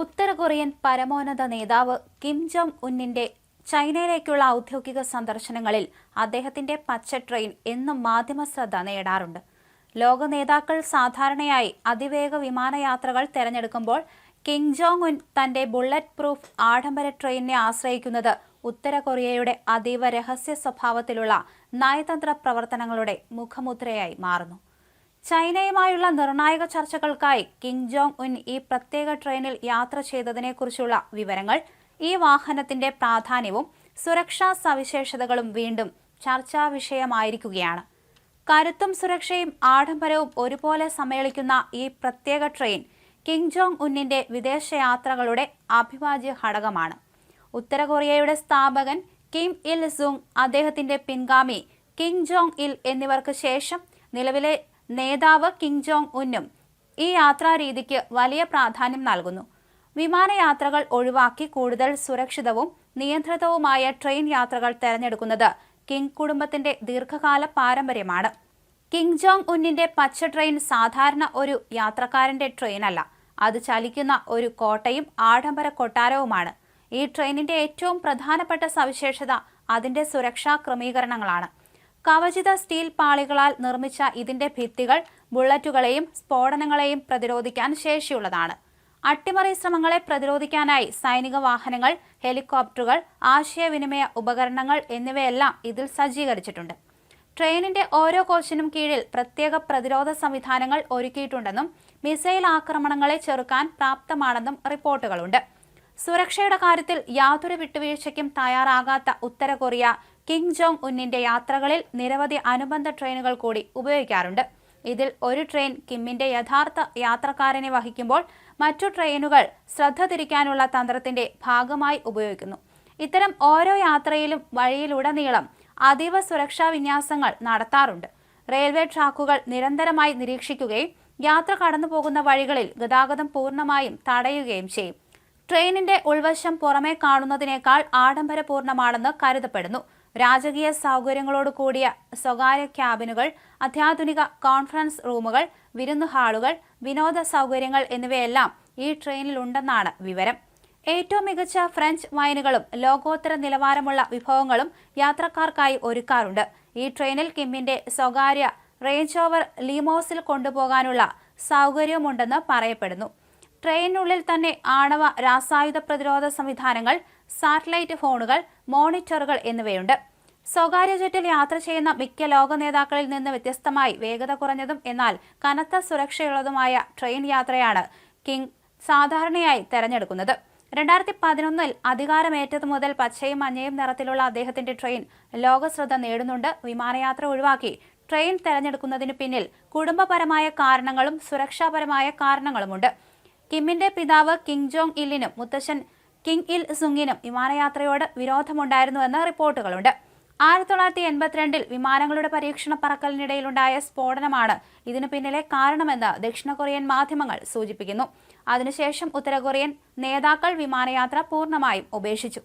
ഉത്തര Korean പരമോന്നത നേതാവ് Kim Jong ഉന്നിന്റെ ചൈനയിലേക്കുള്ള ഔദ്യോഗിക സന്ദർശനങ്ങളിൽ അദ്ദേഹത്തിന്റെ പച്ച ട്രെയിൻ എന്നും മാധ്യമ ശ്രദ്ധ നേടാറുണ്ട്. ലോക നേതാക്കൾ സാധാരണയായി അതിവേഗ വിമാനയാത്രകൾ തെരഞ്ഞെടുക്കുമ്പോൾ കിം ജോങ് ഉൻ തന്റെ ബുള്ളറ്റ് പ്രൂഫ് ആഡംബര ട്രെയിനിനെ ആശ്രയിക്കുന്നത് ഉത്തര കൊറിയയുടെ അതീവ രഹസ്യ സ്വഭാവത്തിലുള്ള നയതന്ത്ര പ്രവർത്തനങ്ങളുടെ മുഖമുദ്രയായി മാറുന്നു. ചൈനയുമായുള്ള നിർണായക ചർച്ചകൾക്കായി കിം ജോങ് ഉൻ ഈ പ്രത്യേക ട്രെയിനിൽ യാത്ര ചെയ്തതിനെക്കുറിച്ചുള്ള വിവരങ്ങൾ ഈ വാഹനത്തിന്റെ പ്രാധാന്യവും സുരക്ഷാ സവിശേഷതകളും വീണ്ടും ചർച്ചാ വിഷയമായിരിക്കുകയാണ്. കരുത്തും സുരക്ഷയും ആഡംബരവും ഒരുപോലെ സമ്മേളിക്കുന്ന ഈ പ്രത്യേക ട്രെയിൻ കിം ജോങ് ഉന്നിന്റെ വിദേശയാത്രകളുടെ അഭിവാജ്യ ഘടകമാണ്. ഉത്തര കൊറിയയുടെ സ്ഥാപകൻ കിം ഇൽ സുങ് അദ്ദേഹത്തിന്റെ പിൻഗാമി കിം ജോങ് ഇൽ എന്നിവർക്ക് ശേഷം നിലവിലെ നേതാവ് കിം ജോങ് ഉന്നും ഈ യാത്രാരീതിക്ക് വലിയ പ്രാധാന്യം നൽകുന്നു. വിമാനയാത്രകൾ ഒഴിവാക്കി കൂടുതൽ സുരക്ഷിതവും നിയന്ത്രിതവുമായ ട്രെയിൻ യാത്രകൾ തെരഞ്ഞെടുക്കുന്നത് കിങ് കുടുംബത്തിന്റെ ദീർഘകാല പാരമ്പര്യമാണ്. കിങ് ജോങ് ഉന്നിന്റെ പച്ച ട്രെയിൻ സാധാരണ ഒരു യാത്രക്കാരന്റെ ട്രെയിനല്ല അത് ചലിക്കുന്ന ഒരു കോട്ടയും ആഡംബര കൊട്ടാരവുമാണ്. ഈ ട്രെയിനിന്റെ ഏറ്റവും പ്രധാനപ്പെട്ട സവിശേഷത അതിന്റെ സുരക്ഷാ ക്രമീകരണങ്ങളാണ്. കവചിത സ്റ്റീൽ പാളികളാൽ നിർമ്മിച്ച ഇതിന്റെ ഭിത്തികൾ ബുള്ളറ്റുകളെയും സ്ഫോടനങ്ങളെയും പ്രതിരോധിക്കാൻ ശേഷിയുള്ളതാണ്. അട്ടിമറി ശ്രമങ്ങളെ പ്രതിരോധിക്കാനായി സൈനിക വാഹനങ്ങൾ ഹെലികോപ്റ്ററുകൾ ആശയവിനിമയ ഉപകരണങ്ങൾ എന്നിവയെല്ലാം ഇതിൽ സജ്ജീകരിച്ചിട്ടുണ്ട്. ട്രെയിനിന്റെ ഓരോ കോച്ചിനും കീഴിൽ പ്രത്യേക പ്രതിരോധ സംവിധാനങ്ങൾ ഒരുക്കിയിട്ടുണ്ടെന്നും മിസൈൽ ആക്രമണങ്ങളെ ചെറുക്കാൻ പ്രാപ്തമാണെന്നും റിപ്പോർട്ടുകളുണ്ട്. സുരക്ഷയുടെ കാര്യത്തിൽ യാതൊരു വിട്ടുവീഴ്ചയ്ക്കും തയ്യാറാകാത്ത ഉത്തര കൊറിയ കിങ് ജോങ് ഉന്നിന്റെ യാത്രകളിൽ നിരവധി അനുബന്ധ ട്രെയിനുകൾ കൂടി ഉപയോഗിക്കാറുണ്ട്. ഇതിൽ ഒരു ട്രെയിൻ കിമ്മിന്റെ യഥാർത്ഥ യാത്രക്കാരനെ വഹിക്കുമ്പോൾ മറ്റു ട്രെയിനുകൾ ശ്രദ്ധ തിരിക്കാനുള്ള തന്ത്രത്തിന്റെ ഭാഗമായി ഉപയോഗിക്കുന്നു. ഇത്തരം ഓരോ യാത്രയിലും വഴിയിലുടനീളം അതീവ സുരക്ഷാ വിന്യാസങ്ങൾ നടത്താറുണ്ട്. റെയിൽവേ ട്രാക്കുകൾ നിരന്തരമായി നിരീക്ഷിക്കുകയും യാത്ര കടന്നുപോകുന്ന വഴികളിൽ ഗതാഗതം പൂർണമായും തടയുകയും ചെയ്യും. ട്രെയിനിന്റെ ഉൾവശം പുറമേ കാണുന്നതിനേക്കാൾ ആഡംബരപൂർണമാണെന്ന് കരുതപ്പെടുന്നു. രാജകീയ സൗകര്യങ്ങളോട് കൂടിയ സ്വകാര്യ ക്യാബിനുകൾ അത്യാധുനിക കോൺഫറൻസ് റൂമുകൾ വിരുന്ന് ഹാളുകൾ വിനോദ സൗകര്യങ്ങൾ എന്നിവയെല്ലാം ഈ ട്രെയിനിലുണ്ടെന്നാണ് വിവരം. ഏറ്റവും മികച്ച ഫ്രഞ്ച് വൈനുകളും ലോകോത്തര നിലവാരമുള്ള വിഭവങ്ങളും യാത്രക്കാർക്കായി ഒരുക്കാറുണ്ട്. ഈ ട്രെയിനിൽ കിമ്മിന്റെ സ്വകാര്യ റേഞ്ച് ഓവർ ലീമോസിൽ കൊണ്ടുപോകാനുള്ള സൗകര്യമുണ്ടെന്ന് പറയപ്പെടുന്നു. ട്രെയിനിനുള്ളിൽ തന്നെ ആണവ രാസായുധ പ്രതിരോധ സംവിധാനങ്ങൾ സാറ്റലൈറ്റ് ഫോണുകൾ മോണിറ്ററുകൾ എന്നിവയുണ്ട്. സ്വകാര്യ ജെറ്റിൽ യാത്ര ചെയ്യുന്ന മിക്ക ലോക നേതാക്കളിൽ നിന്ന് വ്യത്യസ്തമായി വേഗത കുറഞ്ഞതും എന്നാൽ കനത്ത സുരക്ഷയുള്ളതുമായ ട്രെയിൻ യാത്രയാണ് കിങ് സാധാരണയായി തെരഞ്ഞെടുക്കുന്നത്. രണ്ടായിരത്തി പതിനൊന്നിൽ അധികാരമേറ്റതു മുതൽ പച്ചയും മഞ്ഞയും നിറത്തിലുള്ള അദ്ദേഹത്തിന്റെ ട്രെയിൻ ലോകശ്രദ്ധ നേടുന്നുണ്ട്. വിമാനയാത്ര ഒഴിവാക്കി ട്രെയിൻ തെരഞ്ഞെടുക്കുന്നതിന് പിന്നിൽ കുടുംബപരമായ കാരണങ്ങളും സുരക്ഷാപരമായ കാരണങ്ങളുമുണ്ട്. കിമ്മിന്റെ പിതാവ് കിങ് ജോങ് ഇല്ലിനും മുത്തശ്ശൻ കിങ് ഇൽ സുങ്ങിനും വിമാനയാത്രയോട് വിരോധമുണ്ടായിരുന്നുവെന്ന് റിപ്പോർട്ടുകളുണ്ട്. ആയിരത്തി തൊള്ളായിരത്തി എൺപത്തിരണ്ടിൽ വിമാനങ്ങളുടെ പരീക്ഷണ പറക്കലിനിടയിലുണ്ടായ സ്ഫോടനമാണ് ഇതിനു പിന്നിലെ കാരണമെന്ന് ദക്ഷിണ കൊറിയൻ മാധ്യമങ്ങൾ സൂചിപ്പിക്കുന്നു. അതിനുശേഷം ഉത്തര കൊറിയൻ നേതാക്കൾ വിമാനയാത്ര പൂർണമായും ഉപേക്ഷിച്ചു.